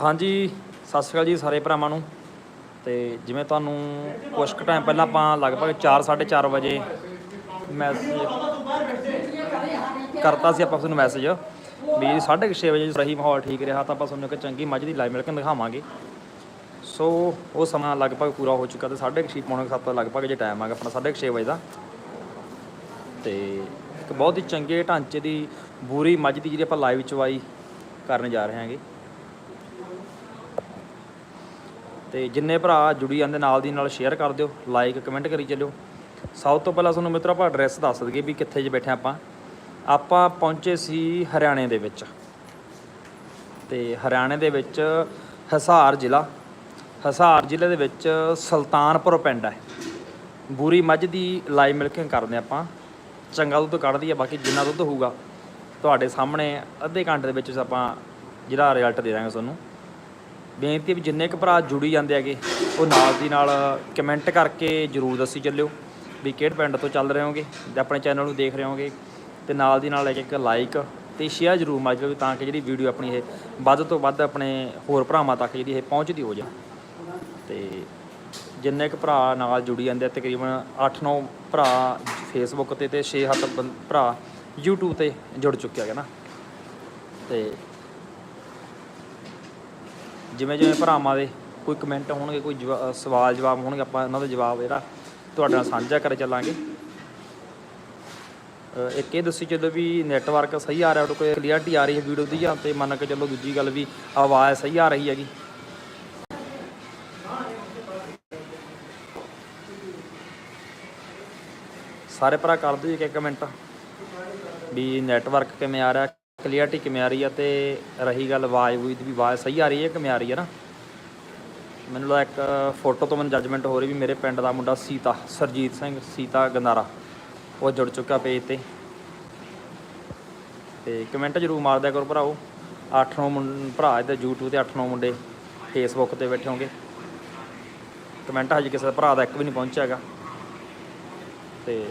ਹਾਂਜੀ, ਸਤਿ ਸ਼੍ਰੀ ਅਕਾਲ ਜੀ ਸਾਰੇ ਭਰਾਵਾਂ ਨੂੰ। ਤੇ ਜਿਵੇਂ ਤੁਹਾਨੂੰ ਕੁਝ ਕੁ ਟਾਈਮ ਪਹਿਲਾਂ ਆਪਾਂ ਲਗਭਗ 4:30 ਵਜੇ ਮੈਸੇਜ ਕਰਤਾ ਸੀ ਆਪਾਂ ਤੁਹਾਨੂੰ ਮੈਸੇਜ ਵੀ 6:30 ਵਜੇ ਸਹੀ ਮਾਹੌਲ ਠੀਕ ਰਿਹਾ ਤਾਂ ਆਪਾਂ ਤੁਹਾਨੂੰ ਇੱਕ ਚੰਗੀ ਮੱਝ ਦੀ ਲਾਈਵ ਮਿਲ ਕੇ ਦਿਖਾਵਾਂਗੇ। ਸੋ ਉਹ ਸਮਾਂ ਲਗਭਗ ਪੂਰਾ ਹੋ ਚੁੱਕਾ ਤੇ 6:30 ਪੌਣੇ 7 ਦਾ ਲਗਭਗ ਜੇ ਟਾਈਮ ਆਗਾ ਆਪਣਾ 6:30 ਵਜੇ ਦਾ। ਤੇ ਇੱਕ ਬਹੁਤ ਹੀ ਚੰਗੇ ਢਾਂਚੇ ਦੀ ਬੂਰੀ ਮੱਝ ਦੀ ਜਿਹੜੀ ਆਪਾਂ ਲਾਈਵ ਚਵਾਈ ਕਰਨ ਜਾ ਰਹੇ ਹਾਂਗੇ। ਤੇ ਜਿੰਨੇ ਭਰਾ ਜੁੜੀ ਜਾਂਦੇ ਨਾਲ ਦੀ ਨਾਲ ਸ਼ੇਅਰ ਕਰ ਦਿਓ ਲਾਈਕ ਕਮੈਂਟ ਕਰੀ ਚੱਲਿਓ। ਸਭ ਤੋਂ ਪਹਿਲਾਂ ਤੁਹਾਨੂੰ ਮਿੱਤਰੋ ਆਪਾਂ ਐਡਰੈਸ ਦੱਸ ਦਈਏ ਵੀ ਕਿੱਥੇ ਜੇ ਬੈਠੇ ਆਪਾਂ। ਆਪਾਂ ਪਹੁੰਚੇ ਸੀ ਹਰਿਆਣੇ ਦੇ ਵਿੱਚ। ਤੇ ਹਰਿਆਣੇ ਦੇ ਵਿੱਚ ਹਿਸਾਰ ਜ਼ਿਲ੍ਹਾ। ਹਿਸਾਰ ਜ਼ਿਲ੍ਹੇ ਦੇ ਵਿੱਚ ਸੁਲਤਾਨਪੁਰ ਪਿੰਡ ਹੈ। ਬੂਰੀ ਮੱਝ ਦੀ ਲਾਈਵ ਮਿਲਕਿੰਗ ਕਰਦੇ ਆਪਾਂ। ਚੰਗਾ ਦੁੱਧ ਕੱਢਦੀ ਆ, ਬਾਕੀ ਜਿੰਨਾ ਦੁੱਧ ਹੋਊਗਾ, ਤੁਹਾਡੇ ਸਾਹਮਣੇ ਅੱਧੇ ਘੰਟੇ ਦੇ ਵਿੱਚ ਆਪਾਂ ਜਿਹੜਾ ਰਿਜ਼ਲਟ ਦੇ ਦਾਂਗੇ ਤੁਹਾਨੂੰ। ਬੇਨਤੀ ਵੀ ਜਿੰਨੇ ਕੁ ਭਰਾ ਜੁੜੀ ਜਾਂਦੇ ਹੈਗੇ, ਉਹ ਨਾਲ ਦੀ ਨਾਲ ਕਮੈਂਟ ਕਰਕੇ ਜਰੂਰ ਦੱਸੀ ਚੱਲਿਓ ਵੀ ਕਿਹੜੇ ਪਿੰਡ ਤੋਂ ਚੱਲ ਰਹੇ ਹੋਗੇ ਤੇ ਆਪਣੇ ਚੈਨਲ ਨੂੰ ਦੇਖ ਰਹੇ ਹੋਗੇ ਤੇ ਨਾਲ ਦੀ ਨਾਲ ਇੱਕ ਇੱਕ ਲਾਈਕ ਤੇ ਸ਼ੇਅਰ ਜਰੂਰ ਮਾਰ ਦਿਓ ਤਾਂ ਕਿ ਜਿਹੜੀ ਵੀਡੀਓ ਆਪਣੀ ਇਹ ਵੱਧ ਤੋਂ ਵੱਧ ਆਪਣੇ ਹੋਰ ਭਰਾਵਾਂ ਤੱਕ ਜਿਹੜੀ ਇਹ ਪਹੁੰਚਦੀ ਹੋ ਜਾਵੇ। ਤੇ ਜਿੰਨੇ ਕੁ ਭਰਾ ਨਾਲ ਜੁੜੀ ਜਾਂਦੇ ਆ, ਤਕਰੀਬਨ 8-9 ਭਰਾ ਫੇਸਬੁੱਕ ਤੇ ਤੇ 6-7 ਭਰਾ YouTube ਤੇ ਜੁੜ ਚੁੱਕਿਆ ਹੈ ਨਾ। ਤੇ ਜਿਵੇਂ ਜਿਵੇਂ ਭਰਾਵਾਂ ਦੇ ਕੋਈ ਕਮੈਂਟ ਹੋਣਗੇ, ਕੋਈ ਜਵਾ- ਸਵਾਲ ਜਵਾਬ ਹੋਣਗੇ, ਆਪਾਂ ਉਹਨਾਂ ਦਾ ਜਵਾਬ ਜਿਹੜਾ ਤੁਹਾਡੇ ਨਾਲ ਸਾਂਝਾ ਕਰ ਚੱਲਾਂਗੇ। ਇੱਕ ਇਹ ਦੱਸੀ ਜਦੋਂ ਵੀ ਨੈਟਵਰਕ ਸਹੀ ਆ ਰਿਹਾ ਉਹਦੇ ਕੋਈ ਕਲੀਅਰਟੀ ਆ ਰਹੀ ਹੈ ਵੀਡੀਓ ਦੀ ਜਾਂ ਤੇ ਮੰਨ ਕੇ ਚੱਲੋ ਦੂਜੀ ਗੱਲ ਵੀ ਆਵਾਜ਼ ਸਹੀ ਆ ਰਹੀ ਹੈਗੀ। ਸਾਰੇ ਭਰਾ ਕਰ ਦਿਓ ਇੱਕ ਇੱਕ ਕਮੈਂਟ ਵੀ ਨੈਟਵਰਕ ਕਿਵੇਂ ਆ ਰਿਹਾ ਕਲੀਅਰਟੀ ਕਿਵੇਂ ਆ ਰਹੀ ਆ ਤੇ ਰਹੀ ਗੱਲ ਆਵਾਜ਼ ਵੂਜ ਦੀ ਵੀ ਆਵਾਜ਼ ਸਹੀ ਆ ਰਹੀ ਹੈ, ਕਿਵੇਂ ਆ ਰਹੀ ਹੈ ਨਾ? ਮੈਨੂੰ ਲੱਗਦਾ ਇੱਕ ਫੋਟੋ ਤੋਂ ਮੈਨੂੰ ਜੱਜਮੈਂਟ ਹੋ ਰਹੀ ਵੀ ਮੇਰੇ ਪਿੰਡ ਦਾ ਮੁੰਡਾ ਸੀਤਾ, ਸਰਜੀਤ ਸਿੰਘ, ਸੀਤਾ ਗੰਦਾਰਾ। ਉਹ ਜੁੜ ਚੁੱਕਾ ਪੇਜ ਤੇ। ਤੇ ਕਮੈਂਟ ਜਰੂਰ ਮਾਰ ਦਿਆ ਕਰੋ ਭਰਾਓ। 8-9 ਭਰਾ ਇੱਧਰ YouTube ਤੇ 8-9 ਮੁੰਡੇ Facebook ਤੇ ਬੈਠੇ ਹੋਗੇ ਕਮੈਂਟ ਹਜੇ ਕਿਸੇ ਭਰਾ ਦਾ ਇੱਕ ਵੀ ਨਹੀਂ ਪਹੁੰਚਿਆ ਹੈਗਾ। ਤੇ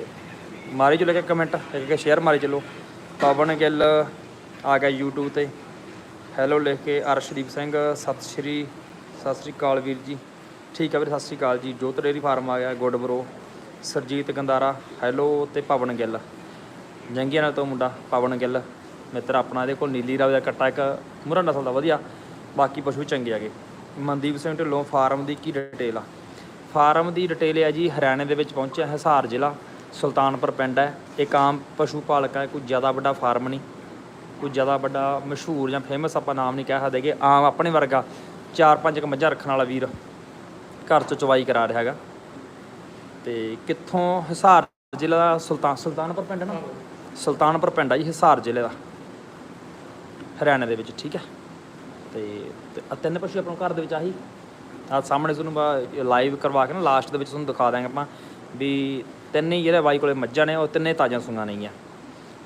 ਮਾਰੀ ਚਲੋ ਇੱਕ ਕਮੈਂਟ ਇੱਕ ਸ਼ੇਅਰ ਮਾਰੀ ਚਲੋ। ਪਵਨ ਗਿੱਲ ਆ ਗਿਆ YouTube ਤੇ। ਹੈਲੋ ਲਿਖ ਕੇ ਅਰਸ਼ਦੀਪ ਸਿੰਘ, ਸਤਿ ਸ਼੍ਰੀ ਸਤਿ ਸ਼੍ਰੀ ਅਕਾਲ ਵੀਰ ਜੀ। ਠੀਕ ਹੈ ਵੀਰ, ਸਤਿ ਸ਼੍ਰੀ ਅਕਾਲ ਜੀ। ਜੋਤ ਡੇਅਰੀ ਫਾਰਮ ਆ ਗਿਆ, good bro Surjit Gandara hello ਤੇ ਪਵਨ ਗਿੱਲ। ਜੰਗੀਆਂ ਨਾਲ ਤੋਂ ਮੁੰਡਾ, ਪਵਨ ਗਿੱਲ। ਮਿੱਤਰ ਆਪਣਾ, ਇਹਦੇ ਕੋਲ ਨੀਲੀ ਰਾਵ ਦਾ ਕੱਟਾ, ਇੱਕ ਮੁਰਾ ਨਸਲ ਦਾ, ਵਧੀਆ। ਬਾਕੀ ਪਸ਼ੂ ਚੰਗੇ ਹੈਗੇ। ਮਨਦੀਪ ਸਿੰਘ ਢਿੱਲੋਂ ਫਾਰਮ ਦੀ ਕੀ ਡਿਟੇਲ ਆ? ਫਾਰਮ ਦੀ ਡਿਟੇਲ ਹੈ ਜੀ, ਹਰਿਆਣੇ ਦੇ ਵਿੱਚ ਪਹੁੰਚਿਆ, ਹਿਸਾਰ ਜ਼ਿਲ੍ਹਾ, ਸੁਲਤਾਨਪੁਰ ਪਿੰਡ ਹੈ। ਇੱਕ ਆਮ ਪਸ਼ੂ ਪਾਲਕ ਹੈ, ਕੋਈ ਜ਼ਿਆਦਾ ਵੱਡਾ ਫਾਰਮ ਨਹੀਂ। ਕੋਈ ਜ਼ਿਆਦਾ ਵੱਡਾ ਮਸ਼ਹੂਰ ਜਾਂ ਫੇਮਸ ਆਪਾਂ ਨਾਮ ਨਹੀਂ ਕਹਿ ਸਕਦੇ ਕਿ ਆਮ ਆਪਣੇ ਵਰਗਾ ਚਾਰ ਪੰਜ ਕੁ ਮੱਝਾਂ ਰੱਖਣ ਵਾਲਾ ਵੀਰ ਘਰ 'ਚ ਚਵਾਈ ਕਰਾ ਰਿਹਾ ਹੈਗਾ। ਤੇ ਕਿੱਥੋਂ ਹਿਸਾਰ ਜ਼ਿਲ੍ਹਾ ਦਾ ਸੁਲਤਾਨ, ਸੁਲਤਾਨਪੁਰ ਪਿੰਡ ਨਾ? ਸੁਲਤਾਨਪੁਰ ਪਿੰਡ ਆ ਜੀ, ਹਿਸਾਰ ਜ਼ਿਲ੍ਹੇ ਦਾ। ਹਰਿਆਣਾ ਦੇ ਵਿੱਚ, ਠੀਕ ਹੈ। ਤੇ ਤੇ ਆਹ ਤਿੰਨ ਪਸ਼ੂ ਆਪਣੇ ਘਰ ਦੇ ਵਿੱਚ ਆਹੀ। ਆ ਸਾਹਮਣੇ ਤੁਹਾਨੂੰ ਲਾਈਵ ਕਰਵਾ ਕੇ ਨਾ ਲਾਸਟ ਦੇ ਵਿੱਚ ਤੁਹਾਨੂੰ ਦਿਖਾ ਦਾਂਗੇ ਆਪਾਂ ਵੀ ਤਿੰਨੇ ਹੀ ਜਿਹੜੇ ਬਾਈ ਕੋਲੇ ਮੱਝਾਂ ਨੇ, ਉਹ ਤਿੰਨੇ ਤਾਜ਼ਾ ਸੂਆਂ ਨਹੀਂ ਆ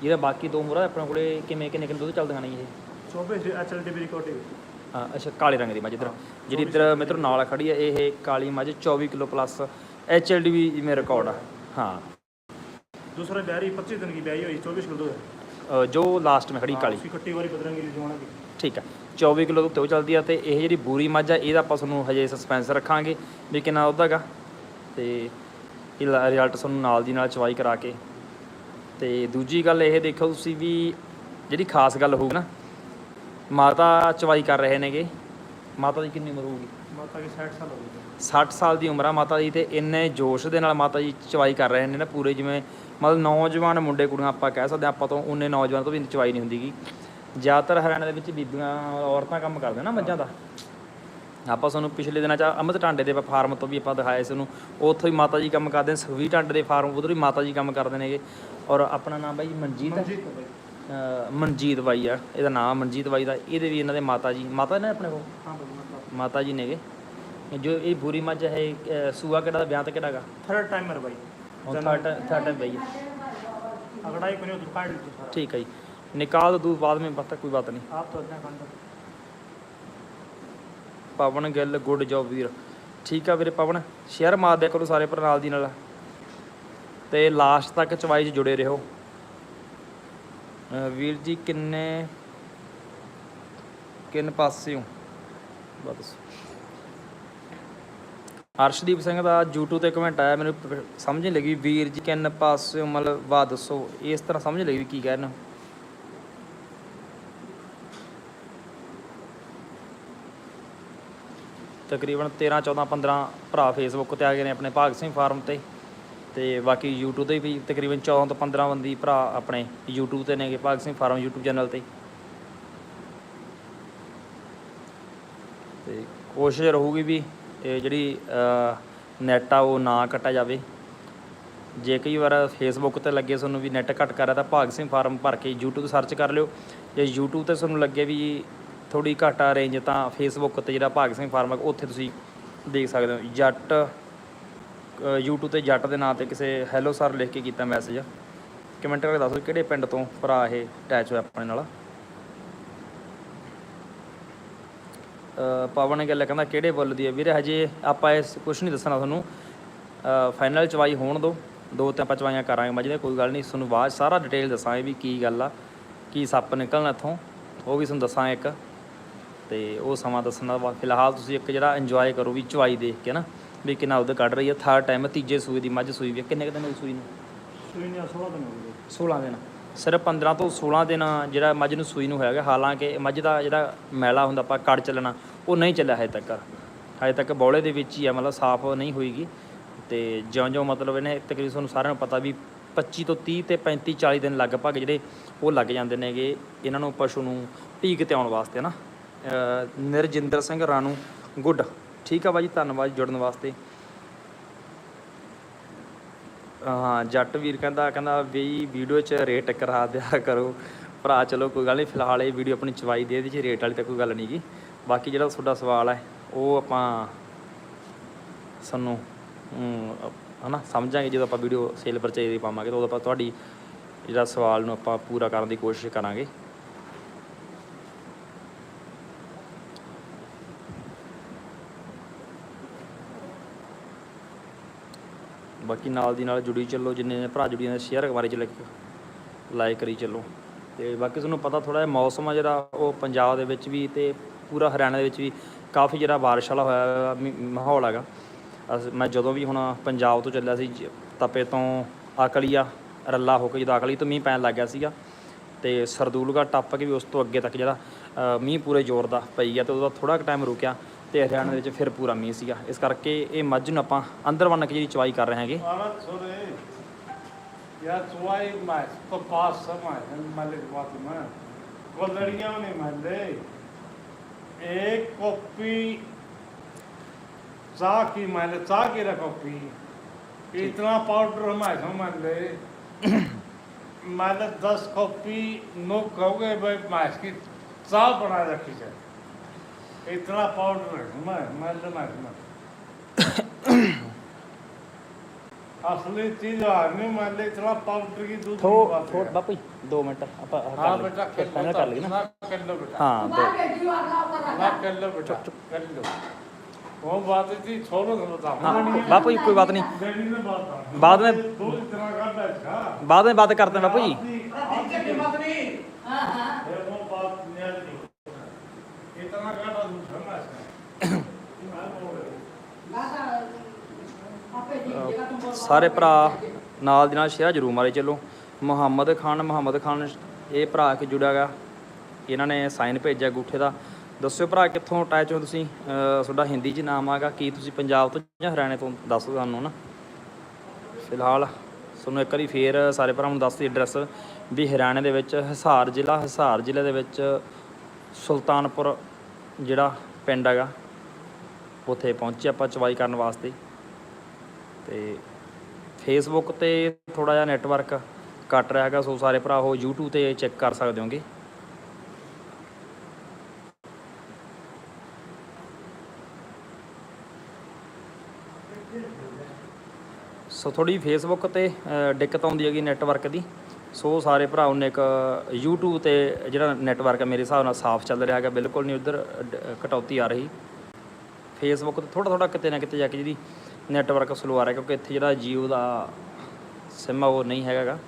ਜਿਹੜਾ ਬਾਕੀ ਦੋ ਮੋਰਾ ਆਪਣੇ ਕੋਲੇ ਕਿਵੇਂ ਕਿੰਨੇ ਕਿੰਨੇ ਦੁੱਧ ਚੱਲਦੀਆਂ ਨੇ ਇਹ? 24 ਜੀ ਐਚਐਲ ਡਿਬਰੀ ਕੋਟੀ ਹਾਂ ਅੱਛਾ ਕਾਲੇ ਰੰਗ ਦੀ ਮੱਝ ਇੱਧਰ। ਜਿਹੜੀ ਇੱਧਰ ਮਿੱਤਰੋ ਨਾਲ ਖੜੀ ਹੈ ਇਹ ਕਾਲੀ ਮੱਝ 24 kilo plus H L D ਵੀ ਜਿਵੇਂ ਰਿਕਾਰਡ ਆ। ਹਾਂ। ਦੂਸਰਾ ਬਿਆਰੀ 25 ਦਿਨ ਦੀ ਬਿਆਰੀ ਹੋਈ 24 ਕਿਲੋ ਦੁੱਧ। ਜੋ ਲਾਸਟ ਮੈਂ ਖੜੀ ਕਾਲੀ। ਕੱਟੀ ਵਾਰੀ ਬਦਰੰਗੀ ਜਵਾਣਾ ਦੀ। ਠੀਕ ਆ। 24 ਕਿਲੋ ਤੋਂ ਉਹ ਚੱਲਦੀ ਆ ਤੇ ਇਹ ਜਿਹੜੀ ਬੂਰੀ ਮੱਝ ਆ ਇਹਦਾ ਆਪਾਂ ਤੁਹਾਨੂੰ ਹਜੇ ਸਸਪੈਂਸ ਰੱਖਾਂਗੇ ਵੀ ਕਿੰਨਾ ਉਹਦਾਗਾ ਤੇ ਇਹ ਰਿਜ਼ਲਟ ਤੁਹਾਨੂੰ ਨਾਲ ਦੀ ਨਾਲ ਚਵਾਈ ਕਰਾ ਕੇ ਤੇ ਦੂਜੀ ਗੱਲ ਇਹ ਦੇਖੋ ਤੁਸੀਂ ਵੀ ਜਿਹੜੀ ਖਾਸ ਗੱਲ ਹੋਊਗੀ ਨਾ ਮਾਤਾ ਚਵਾਈ ਕਰ ਰਹੇ ਨੇਗੇ। ਮਾਤਾ ਦੀ ਕਿੰਨੀ ਉਮਰ ਹੋਊਗੀ? ਮਾਤਾ ਦੀ 60 ਸਾਲ ਹੋਊਗੀ 60 ਸਾਲ ਦੀ ਉਮਰ ਆ ਮਾਤਾ ਜੀ ਤੇ ਇੰਨੇ ਜੋਸ਼ ਦੇ ਨਾਲ ਮਾਤਾ ਜੀ ਚਵਾਈ ਕਰ ਰਹੇ ਨੇ ਨਾ ਪੂਰੇ ਜਿਵੇਂ ਮਤਲਬ ਨੌਜਵਾਨ ਮੁੰਡੇ ਕੁੜੀਆਂ ਆਪਾਂ ਕਹਿ ਸਕਦੇ ਆਪਾਂ ਤੋਂ ਉਹਨੇ ਨੌਜਵਾਨ ਤੋਂ ਵੀ ਚਵਾਈ ਨਹੀਂ ਹੁੰਦੀਗੀ ਜ਼ਿਆਦਾਤਰ ਹਰਿਆਣਾ ਦੇ ਵਿੱਚ ਬੀਬੀਆਂ ਔਰਤਾਂ ਕੰਮ ਕਰਦੇ ਨਾ ਮੱਝਾਂ ਦਾ। ਆਪਾਂ ਤੁਹਾਨੂੰ ਪਿਛਲੇ ਦਿਨਾਂ ਚ ਅਮਿਤ ਟਾਂਡੇ ਦੇ ਫਾਰਮ ਤੋਂ ਵੀ ਆਪਾਂ ਦਿਖਾਇਆ ਸੀ ਉਹਨੂੰ ਉੱਥੋਂ ਹੀ ਮਾਤਾ ਜੀ ਕੰਮ ਕਰਦੇ ਨੇ ਸੁਖਵੀਰ ਟਾਂਡੇ ਦੇ ਫਾਰਮ ਉਧਰ ਹੀ ਮਾਤਾ ਜੀ ਕੰਮ ਕਰਦੇ ਨੇਗੇ ਔਰ ਆਪਣਾ ਨਾਮ ਬਾਈ ਮਨਜੀਤ ਹੈ मंजीत को भाई ਅਹ ਮਨਜੀਤ ਬਾਈ ਆ ਇਹਦਾ ਨਾਮ ਮਨਜੀਤ ਬਾਈ ਦਾ ਇਹਦੇ ਵੀ ਇਹਨਾਂ ਦੇ ਮਾਤਾ ਜੀ ਮਾਤਾ ਨੇ ਆਪਣੇ ਕੋਲ हाँ भाई माता ਮਾਤਾ ਜੀ ਨੇਗੇ ਜੋ ਇਹ ਬੂਰੀ ਮੱਝ ਹੈ ਅਹ ਸੂਆ ਕਿਹੜਾ ਦਾ ਵਿਆਹ ਤੇ ਕਿਹੜਾਗਾ थर्ड टाइमर भाई ਹੁਣ ਥਰਡ ਥਰਡ ਟਾਈਮ ਬਈ अगड़ा ही कोनी तो काट लीजिए सारा ठीक है जी निकाल दो दूध बाद में बता कोई बात नहीं आप तो इतना कंटर ਪਵਨ ਗਿੱਲ, ਗੁੱਡ ਜੋਬ ਵੀਰ। ਠੀਕ ਆ ਵੀਰੇ ਪਵਨ ਸ਼ੇਅਰ ਮਾਰ ਦਿਆ ਕਰੋ ਸਾਰੇ ਪ੍ਰਣਾਲ ਦੀ ਨਾਲ। ਤੇ ਲਾਸਟ ਤੱਕ ਚਵਾਈ 'ਚ ਜੁੜੇ ਰਹੋ। ਵੀਰ ਜੀ, ਕਿੰਨੇ, ਕਿੰਨ ਪਾਸਿਓਂ ਹੋ? ਅਰਸ਼ਦੀਪ ਸਿੰਘ ਦਾ YouTube ਤੇ ਕਮੈਂਟ ਆਇਆ, ਮੈਨੂੰ ਪ- ਸਮਝ ਨਹੀਂ ਲੱਗੀ। ਵੀਰ ਜੀ, ਕਿੰਨ ਪਾਸਿਓਂ ਮਤਲਬ ਬਾਤ ਦੱਸੋ। ਇਸ ਤਰ੍ਹਾਂ ਸਮਝ ਨਹੀਂ ਲੱਗੀ ਵੀ ਕੀ ਕਹਿਣਾ ਰਹੇ ਹੋ ਤਕਰੀਬਨ 13 14 15 ਭਰਾ ਫੇਸਬੁੱਕ ਤੇ ਆ ਗਏ ਨੇ ਆਪਣੇ ਭਾਗ ਸਿੰਘ ਫਾਰਮ ਤੇ। ਤੇ ਬਾਕੀ YouTube ਤੇ ਵੀ ਤਕਰੀਬਨ 14 ਤੋਂ 15 ਬੰਦੀ ਭਰਾ ਆਪਣੇ YouTube ਤੇ ਨੇਗੇ, ਭਾਗ ਸਿੰਘ ਫਾਰਮ YouTube ਚੈਨਲ ਤੇ। ਤੇ ਕੋਸ਼ਿਸ਼ ਰਹੂਗੀ ਵੀ ਇਹ ਜਿਹੜੀ ਨੈਟ ਆ ਉਹ ਨਾ ਕੱਟਿਆ ਜਾਵੇ। ਜੇ ਕਈ ਵਾਰ ਫੇਸਬੁੱਕ ਤੇ ਲੱਗੇ ਤੁਹਾਨੂੰ ਵੀ ਨੈਟ ਘੱਟ ਕਰ ਰਿਹਾ ਤਾਂ ਭਾਗ ਸਿੰਘ ਫਾਰਮ ਭਰ ਕੇ YouTube ਤੇ ਸਰਚ ਕਰ ਲਿਓ। ਜੇ YouTube ਤੇ ਤੁਹਾਨੂੰ ਲੱਗੇ ਵੀ ਥੋੜੀ ਘੱਟ ਆ ਰੇਂਜ ਤਾਂ ਫੇਸਬੁੱਕ ਤੇ ਜਿਹੜਾ ਭਾਗ ਸਿੰਘ ਫਾਰਮ ਉੱਥੇ ਤੁਸੀਂ ਦੇਖ ਸਕਦੇ ਹੋ। ਜੱਟ ਅ, YouTube ਤੇ ਜੱਟ ਦੇ ਨਾਂ ਤੇ ਕਿਸੇ ਹੈਲੋ ਸਰ ਲਿਖ ਕੇ ਕੀਤਾ ਮੈਸੇਜ ਕਮੈਂਟ ਕਰਕੇ ਦੱਸੋ ਕਿਹੜੇ ਪਿੰਡ ਤੋਂ ਭਰਾ ਇਹ ਅਟੈਚ ਹੋਇਆ ਆਪਣੇ ਨਾਲ। ਪਵਨ ਨੇ ਗੱਲ ਕਹਿੰਦਾ ਕਿਹੜੇ ਬੁੱਲ ਦੀ ਹੈ ਵੀਰੇ ਹਜੇ ਆਪਾਂ ਇਸ ਕੁਝ ਨਹੀਂ ਦੱਸਣਾ ਤੁਹਾਨੂੰ। ਫਾਈਨਲ ਚਵਾਈ ਹੋਣ ਦੋ ਦੋ ਤੇ ਆਪਾਂ ਚਵਾਈਆਂ ਕਰਾਂਗੇ ਮਜਦੇ ਕੋਈ ਗੱਲ ਨਹੀਂ ਤੁਹਾਨੂੰ ਬਾਅਦ ਸਾਰਾ ਡਿਟੇਲ ਦੱਸਾਂਗੇ ਵੀ ਕੀ ਗੱਲ ਆ ਕੀ ਸੱਪ ਨਿਕਲਣਾ ਇੱਥੋਂ। ਉਹ ਵੀ ਤੁਹਾਨੂੰ ਦੱਸਾਂ ਇੱਕ। ਤੇ ਉਹ ਸਮਾਂ ਦੱਸਣ ਦਾ ਬਾਅਦ ਫਿਲਹਾਲ ਤੁਸੀਂ ਇੱਕ ਜਿਹੜਾ ਇੰਜੋਏ ਕਰੋ ਵੀ ਚਵਾਈ ਦੇਖ ਕੇ ਨਾ ਵੀ ਕਿੰਨਾ ਉਹਦੇ ਕੱਢ ਰਹੀ ਹੈ ਥਰਡ ਟਾਈਮ ਤੀਜੇ ਸੂਈ ਦੀ ਮੱਝ ਸੂਈ ਵੀ ਹੈ। ਕਿੰਨੇ ਕੁ ਦਿਨ ਹੋਈ ਸੂਈ ਨੂੰ? ਸੂਈ ਨੇ 16 ਦਿਨ ਹੋ ਗਏ। 16 ਦਿਨ। ਸਿਰਫ 15 ਤੋਂ 16 ਦਿਨ ਜਿਹੜਾ ਮੱਝ ਨੂੰ ਸੂਈ ਨੂੰ ਹੋਇਆਗਾ ਹਾਲਾਂਕਿ ਮੱਝ ਦਾ ਜਿਹੜਾ ਮੈਲਾ ਹੁੰਦਾ ਆਪਾਂ ਕੜ ਚੱਲਣਾ ਉਹ ਨਹੀਂ ਚੱਲਿਆ ਹਜੇ ਤੱਕ। ਹਜੇ ਤੱਕ ਬੌਲੇ ਦੇ ਵਿੱਚ ਹੀ ਆ ਮਤਲਬ ਸਾਫ਼ ਨਹੀਂ ਹੋਈਗੀ। ਤੇ ਜਿਉਂ-ਜਿਉਂ ਮਤਲਬ ਇਹਨੇ ਤਕਰੀਬਨ ਤੁਹਾਨੂੰ ਸਾਰਿਆਂ ਨੂੰ ਪਤਾ ਵੀ 25 ਤੋਂ 30 ਤੇ 35 40 ਦਿਨ ਲਗਭਗ ਜਿਹੜੇ ਉਹ ਲੱਗ ਜਾਂਦੇ ਨੇਗੇ ਇਹਨਾਂ ਨੂੰ ਪਸ਼ੂ ਨੂੰ ਪੀਕ ਤੇ ਆਉਣ ਵਾਸਤੇ ਨਾ। ਨਿਰਜਿੰਦਰ ਸਿੰਘ ਰਾਣੂ ਗੁੱਡ। ਠੀਕ ਆ ਬਾਜੀ ਧੰਨਵਾਦ ਜੁੜਨ ਵਾਸਤੇ। ਹਾਂ ਜੱਟ ਵੀਰ ਕਹਿੰਦਾ ਕਹਿੰਦਾ ਵੀ ਵੀਡੀਓ 'ਚ ਰੇਟ ਕਰਾ ਦਿਆ ਕਰੋ। ਭਰਾ ਚਲੋ ਕੋਈ ਗੱਲ ਨਹੀਂ ਫਿਲਹਾਲ ਇਹ ਵੀਡੀਓ ਆਪਣੀ ਚਵਾਈ ਦੇ ਇਹਦੇ 'ਚ ਰੇਟ ਵਾਲੀ ਤਾਂ ਕੋਈ ਗੱਲ ਨਹੀਂ ਗੀ। ਬਾਕੀ ਜਿਹੜਾ ਤੁਹਾਡਾ ਸਵਾਲ ਹੈ ਉਹ ਆਪਾਂ ਸਾਨੂੰ ਹਮ, ਅ- ਹਨਾ ਸਮਝਾਂਗੇ ਜਦੋਂ ਆਪਾਂ ਵੀਡੀਓ ਸੇਲ ਪਰਚੇਜ ਦੀ ਪਾਵਾਂਗੇ ਤਾਂ ਉਦੋਂ ਆਪਾਂ ਤੁਹਾਡੀ ਜਿਹੜਾ ਸਵਾਲ ਨੂੰ ਆਪਾਂ ਪੂਰਾ ਕਰਨ ਦੀ ਕੋਸ਼ਿਸ਼ ਕਰਾਂਗੇ। ਬਾਕੀ ਨਾਲ ਦੀ ਨਾਲ ਜੁੜੀ ਚੱਲੋ, ਜਿੰਨੇ ਭਰਾ ਜੁੜੀ ਨੇ ਸ਼ੇਅਰ ਕਮਾਰੀ ਚ ਲਾਈਕ ਕਰੀ ਚੱਲੋ। ਤੇ ਬਾਕੀ ਤੁਹਾਨੂੰ ਪਤਾ ਥੋੜਾ ਜਿਹਾ ਮੌਸਮ ਆ ਜਿਹੜਾ, ਉਹ ਪੰਜਾਬ ਦੇ ਵਿੱਚ ਵੀ ਤੇ ਪੂਰਾ ਹਰਿਆਣਾ ਦੇ ਵਿੱਚ ਵੀ ਕਾਫੀ ਜਿਹੜਾ ਬਾਰਿਸ਼ ਵਾਲਾ ਹੋਇਆ ਮੀ- ਮਾਹੌਲ ਹੈਗਾ। ਅਸ- ਮੈਂ ਜਦੋਂ ਵੀ ਹੁਣ ਪੰਜਾਬ ਤੋਂ ਚੱਲਿਆ ਸੀ, ਜ- ਤਪੇ ਤੋਂ ਆਕਲੀਆ, ਰੱਲਾ ਹੋ ਕੇ ਜਦੋਂ ਆਕਲੀ ਤੋਂ ਮੀਂਹ ਪੈਣ ਲੱਗ ਗਿਆ ਸੀਗਾ। ਤੇ ਸਰਦੂਲਗਾ ਟੱਪ ਕੇ ਵੀ ਉਸ ਤੋਂ ਅੱਗੇ ਤੱਕ ਜਿਹੜਾ ਮੀਂਹ ਪੂਰੇ ਜ਼ੋਰ ਦਾ ਪਈ ਗਿਆ ਤੇ ਉਹਦਾ ਥੋੜਾ ਕੁ ਟਾਈਮ ਰੁਕਿਆ। ਤੇ ਹਰਿਆਣਾ ਦੇ ਵਿੱਚ ਫਿਰ ਪੂਰਾ ਮੀਂਹ ਸੀਗਾ ਇਸ ਕਰਕੇ ਇਹ ਮੱਝ ਨੂੰ ਆਪਾਂ ਅੰਦਰ ਵੰਨ ਕੇ ਜਿਹੜੀ ਚਵਾਈ ਕਰ ਰਹੇ ਹੈਗੇ Arad sore. Ya suai mas to pass समय है मालिक बात में वो लड़ियां ने माले एक कॉपी चाह की माले चाह की रहा कॉपी इतना पाउडर हमारे समझ ले माले दस कॉपी नो कहोगे भाई मास की चाह बना रखी है इतना पाउडर असली चीज़ आदमी मान ले इतना पाउडर की दूध थो, थो, बापू दो मिनट कर लेना हाँ, दो। वो बात थी छोड़ो हाँ, बापू जी कोई बात नहीं। बाद में बाद में बात करते हैं बापू जी। ਸਾਰੇ ਭਰਾ ਨਾਲ ਦੀ ਨਾਲ ਸ਼ੇਅਰ ਜ਼ਰੂਰ ਮਾਰੇ ਚੱਲੋ। ਮੁਹੰਮਦ ਖਾਨ ਮੁਹੰਮਦ ਖਾਨ, ਇਹ ਭਰਾ ਕਿ ਜੁੜਿਆ ਗਾ। ਇਹਨਾਂ ਨੇ ਸਾਈਨ ਭੇਜਿਆ ਗੂਠੇ ਦਾ। ਦੱਸਿਓ ਭਰਾ, ਕਿੱਥੋਂ ਅਟੈਚ ਹੋ ਤੁਸੀਂ? ਤੁਹਾਡਾ ਹਿੰਦੀ 'ਚ ਨਾਮ ਆਗਾ ਕੀ ਤੁਸੀਂ ਪੰਜਾਬ ਤੋਂ ਜਾਂ ਹਰਿਆਣੇ ਤੋਂ? ਦੱਸੋ ਸਾਨੂੰ ਨਾ। ਫਿਲਹਾਲ ਤੁਹਾਨੂੰ ਇੱਕ ਵਾਰੀ ਫੇਰ ਸਾਰੇ ਭਰਾਵਾਂ ਨੂੰ ਦੱਸ ਦੀ ਐਡਰੈਸ ਵੀ ਹਰਿਆਣੇ ਦੇ ਵਿੱਚ ਹਿਸਾਰ ਜ਼ਿਲ੍ਹਾ, ਹਿਸਾਰ ਜ਼ਿਲ੍ਹੇ ਦੇ ਵਿੱਚ ਸੁਲਤਾਨਪੁਰ ਜਿਹੜਾ ਪਿੰਡ ਹੈਗਾ, ਉੱਥੇ ਪਹੁੰਚੇ ਆਪਾਂ ਚਵਾਈ ਕਰਨ ਵਾਸਤੇ। ਤੇ ਫੇਸਬੁੱਕ ਤੇ ਥੋੜਾ ਜਿਹਾ ਨੈਟਵਰਕ ਕੱਟ ਰਿਹਾ ਹੈਗਾ, ਸੋ ਸਾਰੇ ਭਰਾ ਉਹ YouTube ਤੇ ਚੈੱਕ ਕਰ ਸਕਦੇ ਹੋਗੇ ਸੋ ਥੋੜੀ ਫੇਸਬੁੱਕ ਤੇ ਦਿੱਕਤ ਆਉਂਦੀ ਹੈਗੀ ਨੈਟਵਰਕ ਦੀ। ਸੋ ਸਾਰੇ ਭਰਾ ਉਹਨੇ ਇੱਕ YouTube ਤੇ ਜਿਹੜਾ ਨੈਟਵਰਕ ਹੈ, ਮੇਰੇ ਹਿਸਾਬ ਨਾਲ ਸਾਫ਼ ਚੱਲ ਰਿਹਾ ਹੈਗਾ, ਬਿਲਕੁਲ ਨਹੀਂ ਉਧਰ ਕਟੌਤੀ ਆ ਰਹੀ। ਫੇਸਬੁੱਕ ਤੇ ਥੋੜਾ ਥੋੜਾ ਕਿਤੇ ਨਾ ਕਿਤੇ ਜਾ ਕੇ ਜਿਹੜੀ ਨੈਟਵਰਕ ਸਲੋ ਆ ਰਿਹਾ ਕਿਉਂਕਿ ਇੱਥੇ ਜਿਹੜਾ Jio ਦਾ ਸਿਮ ਆ, ਉਹ ਨਹੀਂ ਹੈਗਾਗਾ।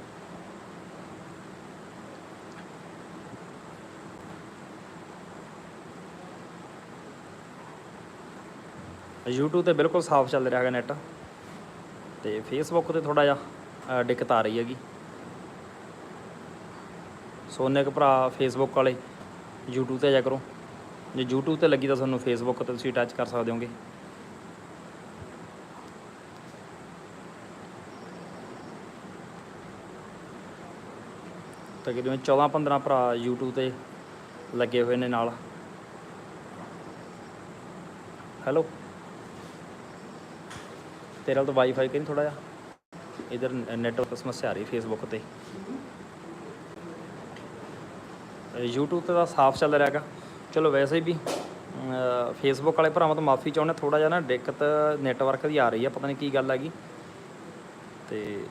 YouTube ਤੇ ਬਿਲਕੁਲ ਸਾਫ਼ ਚੱਲ ਰਿਹਾ ਹੈਗਾ ਨੈਟ ਤੇ Facebook ਤੇ ਥੋੜਾ ਜਿਹਾ ਦਿੱਕਤ ਆ ਰਹੀ ਹੈਗੀ। ਸੋਨੇ ਕੁ ਭਰਾ Facebook ਵਾਲੇ YouTube ਤੇ ਜਾ ਕਰੋ। ਜੇ YouTube ਤੇ ਲੱਗੀ ਤਾਂ ਤੁਹਾਨੂੰ Facebook ਤੇ ਤੁਸੀਂ ਟੱਚ ਕਰ ਸਕਦੇ ਹੋਗੇ। ਤਕਰੀਬਨ 14 15 ਭਰਾ YouTube ਤੇ ਲੱਗੇ ਹੋਏ ਨੇ ਨਾਲ। ਹੈਲੋ ਤੇਰਾ ਤਾਂ ਵਾਈਫਾਈ ਕਿ ਨਹੀਂ ਥੋੜਾ ਜਿਹਾ? ਇਧਰ ਨੈਟਵਰਕ ਸਮੱਸਿਆ ਆ ਰਹੀ ਫੇਸਬੁੱਕ ਤੇ। YouTube ਤੇ ਤਾਂ ਸਾਫ਼ ਚੱਲ ਰਿਹਾ ਹੈਗਾ। ਚਲੋ ਵੈਸੇ ਵੀ ਫੇਸਬੁੱਕ ਵਾਲੇ ਭਰਾਵਾਂ ਤੋਂ ਮਾਫੀ ਚਾਹੁੰਦੇ ਥੋੜਾ ਜਿਹਾ ਨਾ ਦਿੱਕਤ ਨੈਟਵਰਕ ਦੀ ਆ ਰਹੀ ਆ, ਪਤਾ ਨਹੀਂ ਕੀ ਗੱਲ ਹੈਗੀ। ਤੇ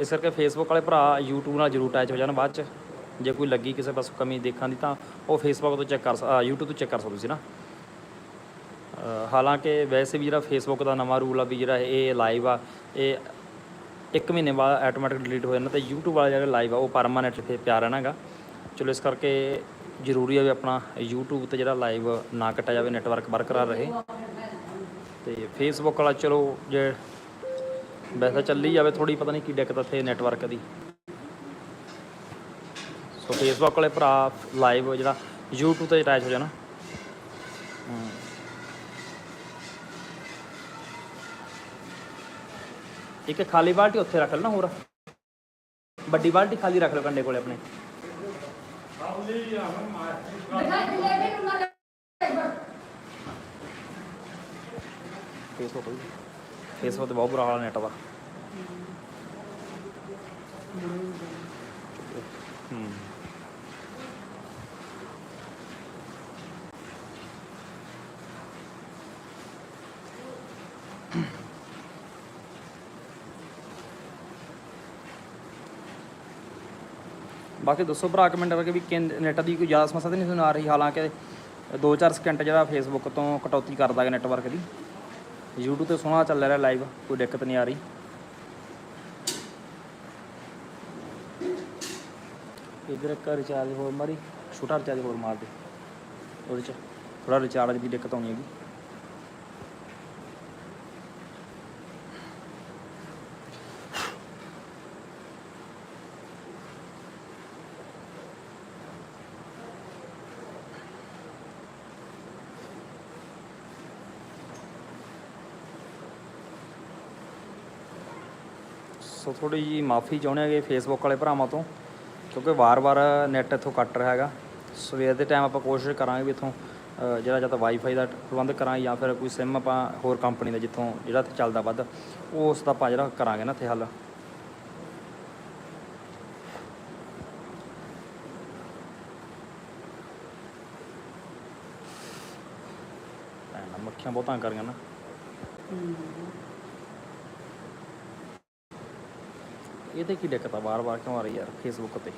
ਇਸ ਕਰਕੇ ਫੇਸਬੁੱਕ ਵਾਲੇ ਭਰਾ YouTube ਨਾਲ ਜ਼ਰੂਰ ਅਟੈਚ ਹੋ ਜਾਣ ਬਾਅਦ ਚ। ਜੇ ਕੋਈ ਲੱਗੀ ਕਿਸੇ ਪਾਸੋਂ ਕਮੀ ਦੇਖਣ ਦੀ ਤਾਂ ਉਹ ਫੇਸਬੁੱਕ ਤੋਂ ਚੈੱਕ ਕਰ ਸ- ਅ, YouTube ਤੋਂ ਚੈੱਕ ਕਰ ਸਕਦੇ ਤੁਸੀਂ ਨਾ। ਹਾਲਾਂਕਿ ਵੈਸੇ ਵੀ ਜਿਹੜਾ ਫੇਸਬੁੱਕ ਦਾ ਨਵਾਂ ਰੂਲ ਆ ਵੀ ਜਿਹੜਾ ਇਹ ਲਾਈਵ ਆ ਇਹ ਇੱਕ ਮਹੀਨੇ ਬਾਅਦ ਆਟੋਮੈਟਿਕ ਡਿਲੀਟ ਹੋ ਜਾਂਦਾ ਤੇ YouTube ਵਾਲਾ ਜਿਹੜਾ ਲਾਈਵ ਆ ਉਹ ਪਰਮਾਨੈਂਟ ਤੇ ਪਿਆ ਰਹਿਣਾਗਾ ਚਲੋ ਇਸ ਕਰਕੇ ਜ਼ਰੂਰੀ ਆ ਵੀ ਆਪਣਾ YouTube ਤੇ ਜਿਹੜਾ ਲਾਈਵ ਨਾ ਕੱਟਿਆ ਜਾਵੇ ਨੈਟਵਰਕ ਬਰਕਰਾਰ ਰਹੇ। ਤੇ ਫੇਸਬੁੱਕ ਵਾਲਾ ਚਲੋ ਜੇ ਵੈਸੇ ਚੱਲੀ ਜਾਵੇ ਥੋੜੀ ਪਤਾ ਨਹੀਂ ਕੀ ਦਿੱਕਤ ਇੱਥੇ ਨੈਟਵਰਕ ਦੀ। ਸੋ ਫੇਸਬੁੱਕ ਵਾਲੇ ਭਰਾ ਲਾਈਵ ਜਿਹੜਾ YouTube ਤੇ ਅਟੈਚ ਹੋ ਜਾਣਾ। ਇੱਕ ਖਾਲੀ ਬਾਲਟੀ ਉੱਥੇ ਰੱਖ ਲੈਣਾ ਹੋਰ। ਵੱਡੀ ਬਾਲਟੀ ਖਾਲੀ ਰੱਖ ਲਓ ਕੰਡੇ ਕੋਲੇ ਆਪਣੇ। ਫੇਸਬੁੱਕ ਫੇਸਬੁੱਕ ਤੇ ਬਹੁਤ ਬੁਰਾ ਹਾਲ ਨੈਟ ਦਾ। ਹੂੰ। ਬਾਕੀ ਦੱਸੋ ਭਰਾ ਕਮੈਂਟ ਕਰਕੇ ਵੀ ਨੈਟ ਦੀ ਕੋਈ ਜ਼ਿਆਦਾ ਸਮੱਸਿਆ ਤਾਂ ਨਹੀਂ ਤੁਹਾਨੂੰ ਆ ਰਹੀ? ਹਾਲਾਂਕਿ 2-4 ਸਕਿੰਟ ਜਿਹੜਾ ਫੇਸਬੁੱਕ ਤੋਂ ਕਟੌਤੀ ਕਰਦਾ ਹੈ ਨੈਟਵਰਕ ਦੀ। YouTube ਤੇ ਸੋਹਣਾ ਚੱਲ ਰਿਹਾ ਲਾਈਵ ਕੋਈ ਦਿੱਕਤ ਨਹੀਂ ਆ ਰਹੀ। ਇਧਰ ਇੱਕ ਰਿਚਾਰਜ ਹੋਰ ਮਾਰੀ, ਛੋਟਾ ਰਿਚਾਰਜ ਹੋਰ ਮਾਰ ਦੇ। ਉਹਦੇ ਚ ਥੋੜਾ ਰਿਚਾਰਜ ਦੀ ਦਿੱਕਤ ਆਉਣੀ ਹੈਗੀ। ਸੋ ਥੋੜੀ ਜੀ ਮਾਫੀ ਚਾਹੁੰਦੇ ਹੈਗੇ ਫੇਸਬੁੱਕ ਵਾਲੇ ਭਰਾਵਾਂ ਤੋਂ, ਕਿਉਂਕਿ ਵਾਰ-ਵਾਰ ਨੈਟ ਇੱਥੋਂ ਕੱਟ ਰਿਹਾ ਹੈਗਾ। ਸਵੇਰ ਦੇ ਟਾਈਮ ਆਪਾਂ ਕੋਸ਼ਿਸ਼ ਕਰਾਂਗੇ ਵੀ ਇੱਥੋਂ ਜਿਹੜਾ ਜਾਂ ਤਾਂ ਵਾਈਫਾਈ ਦਾ ਪ੍ਰਬੰਧ ਕਰਾਂ ਜਾਂ ਫਿਰ ਕੋਈ ਸਿਮ ਆਪਾਂ ਹੋਰ ਕੰਪਨੀ ਦਾ ਜਿੱਥੋਂ ਜਿਹੜਾ ਚੱਲਦਾ ਵੱਧ ਉਹ ਉਸ ਦਾ ਆਪਾਂ ਜਿਹੜਾ ਕਰਾਂਗੇ ਨਾ ਇੱਥੇ ਹੱਲ। ਭੈਣ ਨਾਲ ਮੱਖੀਆਂ ਬਹੁਤਾਂ ਕਰੀਆਂ ਨਾ। ਦਿੱਕਤ ਆ ਵਾਰ-ਵਾਰ ਕਿਉਂ ਆ ਰਹੀ ਯਾਰ ਫੇਸਬੁੱਕ ਤੇ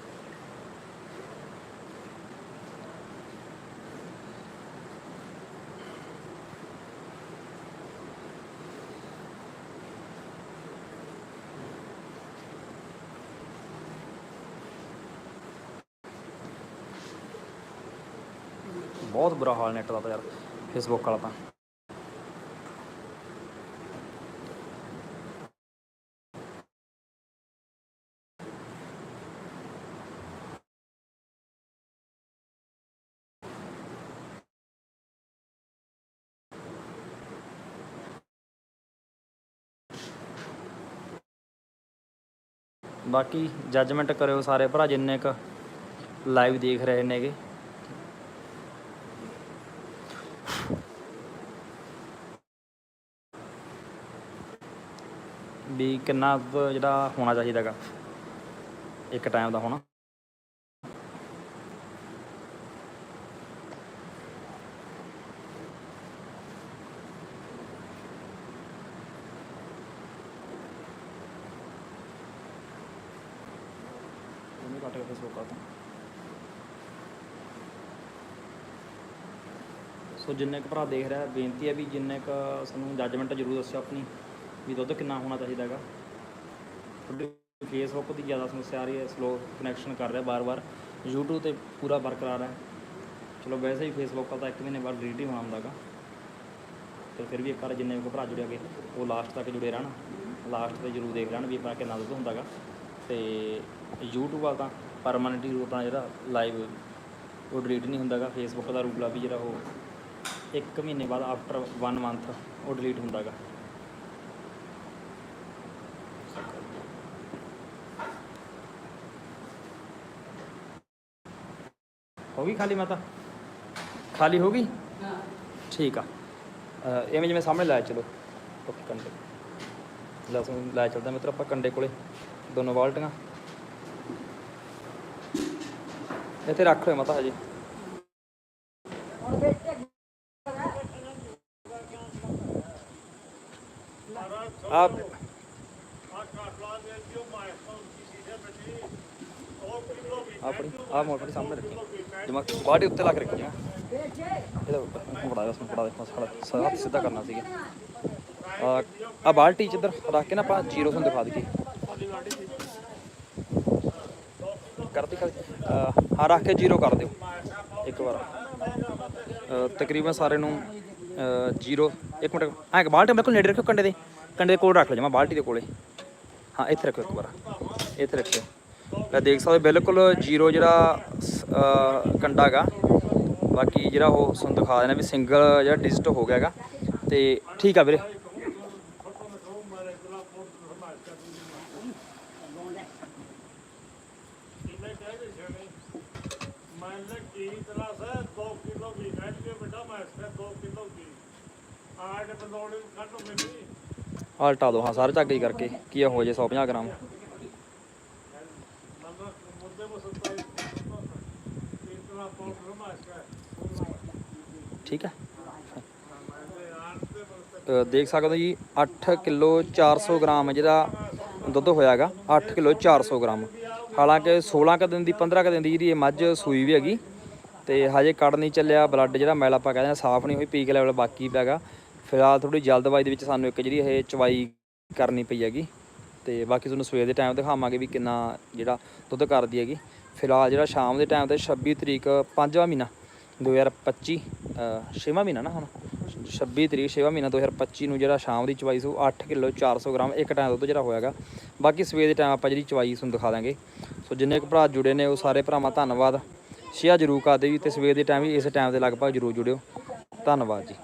ਬਹੁਤ ਬੁਰਾ ਹਾਲ ਨੈਟ ਦਾ ਤਾਂ ਯਾਰ ਫੇਸਬੁੱਕ ਵਾਲਾ ਬਾਕੀ ਜੱਜਮੈਂਟ ਕਰਿਓ ਸਾਰੇ ਭਰਾ ਜਿੰਨੇ ਕ ਲਾਈਵ ਦੇਖ ਰਹੇ ਨੇਗੇ। ਵੀ ਕਿੰਨਾ ਜਿਹੜਾ ਹੋਣਾ ਚਾਹੀਦਾਗਾ ਇੱਕ ਟਾਈਮ ਦਾ ਹੋਣਾ ਉਹਨੂੰ ਕੱਟ ਕੇ ਫੇਸਬੁੱਕ ਤੋਂ ਸੋ ਜਿੰਨੇ ਕੁ ਭਰਾ ਦੇਖ ਰਿਹਾ, ਬੇਨਤੀ ਹੈ ਵੀ ਜਿੰਨੇ ਕੁ ਸਾਨੂੰ ਜੱਜਮੈਂਟ ਜ਼ਰੂਰ ਦੱਸਿਓ ਆਪਣੀ, ਵੀ ਦੁੱਧ ਕਿੰਨਾ ਹੋਣਾ ਚਾਹੀਦਾ ਹੈਗਾ। ਤੁਹਾਡੇ ਫੇਸਬੁੱਕ ਦੀ ਜ਼ਿਆਦਾ ਸਮੱਸਿਆ ਆ ਰਹੀ ਹੈ ਸਲੋ ਕਨੈਕਸ਼ਨ ਕਰ ਰਿਹਾ ਬਾਰ-ਬਾਰ। YouTube ਤੇ ਪੂਰਾ ਬਰਕਰਾਰ ਹੈ। ਚਲੋ ਵੈਸੇ ਹੀ ਫੇਸਬੁੱਕ ਤਾਂ ਇੱਕ ਮਹੀਨੇ ਬਾਅਦ ਡਿਲੀਟ ਹੀ ਹੋਣਾ ਹੁੰਦਾਗਾ ਤੇ ਫਿਰ ਵੀ ਇੱਕ ਵਾਰ ਜਿੰਨੇ ਵੀ ਭਰਾ ਜੁੜੇ ਗਏ ਉਹ ਲਾਸਟ ਤੱਕ ਜੁੜੇ ਰਹਿਣ। ਲਾਸਟ ਤੇ ਜਰੂਰ ਦੇਖ ਲੈਣ ਵੀ ਆਪਣਾ ਕਿੰਨਾ ਦੁੱਧ ਹੁੰਦਾਗਾ ਤੇ YouTube ਵਾਲਾ ਤਾਂ ਪਰਮਾਨੈਂਟ ਹੀ ਰੂਪ ਨਾਲ ਜਿਹੜਾ ਲਾਈਵ ਉਹ ਡਿਲੀਟ ਨਹੀਂ ਹੁੰਦਾਗਾ ਫੇਸਬੁੱਕ ਦਾ ਰੂਪ ਲਾ ਵੀ ਜਿਹੜਾ ਉਹ ਇੱਕ ਮਹੀਨੇ ਬਾਅਦ ਆਫਟਰ 1 ਮੰਥ ਉਹ ਡਿਲੀਟ ਹੁੰਦਾਗਾ। ਹੋ ਗਈ ਖਾਲੀ ਮਾਤਾ? ਖਾਲੀ ਹੋ ਗਈ? ਠੀਕ ਆ। ਐਵੇਂ ਜਿਵੇਂ ਸਾਹਮਣੇ ਲਾਇਆ ਚਲੋ ਓਕੇ ਕੰਡੇ ਲਸਣ ਲਾਇਆ ਚੱਲਦਾ ਮਿੱਤਰ ਆਪਾਂ ਕੰਡੇ ਕੋਲੇ ਦੋਨੋਂ ਬਾਲਟੀਆਂ ਇੱਥੇ ਰੱਖ ਹੋਏ ਮਤਾ ਹਜੇ ਆਪ ਆਪਣੀ ਆ ਮੋਟਰ ਸਾਹਮਣੇ ਰੱਖੀ। ਦਿਮਾਗ ਬਾਡੀ ਉੱਤੇ ਲਾ ਕੇ ਰੱਖੀ ਆ। ਇਹਦਾ ਬੜਾ ਉਸ ਨੂੰ ਬੜਾ ਦੇਖੋ ਸਾਡਾ ਸਿੱਧਾ ਕਰਨਾ ਸੀਗਾ। ਆ ਬਾਲਟੀ ਚ ਇੱਧਰ ਰੱਖ ਕੇ ਨਾ ਆਪਾਂ ਜ਼ੀਰੋ ਨੂੰ ਦਿਖਾ ਦਈਏ ਕਰਦੀ ਕਰ ਹਾਂ ਰੱਖ ਕੇ ਜ਼ੀਰੋ ਕਰ ਦਿਓ। ਇੱਕ ਵਾਰ। ਤਕਰੀਬਨ ਸਾਰੇ ਨੂੰ ਜ਼ੀਰੋ। ਇੱਕ ਮਿੰਟ ਹਾਂ ਇੱਕ ਬਾਲਟੀ ਬਿਲਕੁਲ ਨੇੜੇ ਰੱਖਿਓ ਕੰਡੇ ਦੇ। ਕੰਡੇ ਦੇ ਕੋਲ ਰੱਖ ਲਿਓ ਜਮਾ, ਬਾਲਟੀ ਦੇ ਕੋਲੇ। ਹਾਂ, ਇੱਥੇ ਰੱਖਿਓ ਇੱਕ ਵਾਰ। ਇੱਥੇ ਰੱਖਿਓ। ਤਾਂ ਦੇਖ ਸਕਦੇ ਹੋ, ਬਿਲਕੁਲ ਜ਼ੀਰੋ ਜਿਹੜਾ ਸ- ਕੰਡਾ ਗਾ। ਬਾਕੀ ਜਿਹੜਾ ਉਹ ਤੁਹਾਨੂੰ ਦਿਖਾ ਦੇਣਾ ਵੀ ਸਿੰਗਲ ਜਿਹੜਾ ਡਿਜਿਟ ਹੋ ਗਿਆ ਹੈਗਾ ਤੇ ਠੀਕ ਆ ਵੀਰੇ। ਆਲਟਾ ਦੋ ਹਾਂ ਸਾਰੇ ਝਾਗੇ ਹੀ ਕਰਕੇ। ਕੀ ਹੋ ਜੇ 150 ਗ੍ਰਾਮ। ਠੀਕ ਹੈ। ਦੇਖ ਸਕਦੇ ਹੋ ਜੀ 8 ਕਿਲੋ 400 ਗ੍ਰਾਮ ਜਿਹੜਾ ਦੁੱਧ ਹੋਇਆਗਾ। 8 ਕਿਲੋ 400 ਗ੍ਰਾਮ। ਹਾਲਾਂਕਿ 16 ਕ ਦਿਨ ਦੀ 15 ਕ ਦਿਨ ਦੀ ਜਿਹੜੀ ਇਹ ਮੱਝ ਸੂਈ ਵੀ ਹੈਗੀ ਤੇ ਹਜੇ ਕੱਢ ਨਹੀਂ ਚੱਲਿਆ ਬਲੱਡ ਜਿਹੜਾ ਮੈਲ ਆਪਾਂ ਕਹਿੰਦੇ ਆ ਸਾਫ਼ ਨਹੀਂ ਹੋਈ ਪੀਕ ਲੈਵਲ ਬਾਕੀ ਪੈਗਾ ਫਿਲਹਾਲ ਥੋੜੀ ਜਲਦਬਾਜ਼ੀ ਦੇ ਵਿੱਚ ਸਾਨੂੰ ਇੱਕ ਜਿਹੜੀ ਇਹ ਚਵਾਈ ਕਰਨੀ ਪਈ ਹੈਗੀ। ਤੇ ਬਾਕੀ ਤੁਹਾਨੂੰ ਸਵੇਰ ਦੇ ਟਾਈਮ ਦਿਖਾਵਾਂਗੇ ਵੀ ਕਿੰਨਾ ਜਿਹੜਾ ਦੁੱਧ ਕਰਦੀ ਹੈਗੀ। ਫਿਲਹਾਲ ਜਿਹੜਾ ਸ਼ਾਮ ਦੇ ਟਾਈਮ ਤੇ 26 ਤਰੀਕ ਪੰਜਵਾਂ ਮਹੀਨਾ 2025 ਅ, ਛੇਵਾਂ ਮਹੀਨਾ ਨਾ ਹੁਣ। 26 ਤਰੀਕ ਛੇਵਾਂ ਮਹੀਨਾ 2025 ਨੂੰ ਜਿਹੜਾ ਸ਼ਾਮ ਦੀ ਚਵਾਈ ਸੂ 8 ਕਿਲੋ 400 ਗ੍ਰਾਮ ਇੱਕ ਟਾਈਮ ਦੁੱਧ ਜਿਹੜਾ ਹੋਇਆਗਾ। ਬਾਕੀ ਸਵੇਰ ਦੇ ਟਾਈਮ ਆਪਾਂ ਜਿਹੜੀ ਚਵਾਈ ਤੁਹਾਨੂੰ ਦਿਖਾ ਦਾਂਗੇ। ਸੋ ਜਿੰਨੇ ਕੁ ਭਰਾ ਜੁੜੇ ਨੇ ਉਹ ਸਾਰੇ ਭਰਾਵਾਂ ਧੰਨਵਾਦ। ਸ਼ੇਅਰ ਜ਼ਰੂਰ ਕਰ ਦਿਓ ਜੀ ਤੇ ਸਵੇਰ ਦੇ ਟਾਈਮ ਵੀ ਇਸ ਟਾਈਮ ਦੇ ਲਗਭਗ ਜ਼ਰੂਰ ਜੁੜਿਓ। ਧੰਨਵਾਦ ਜੀ।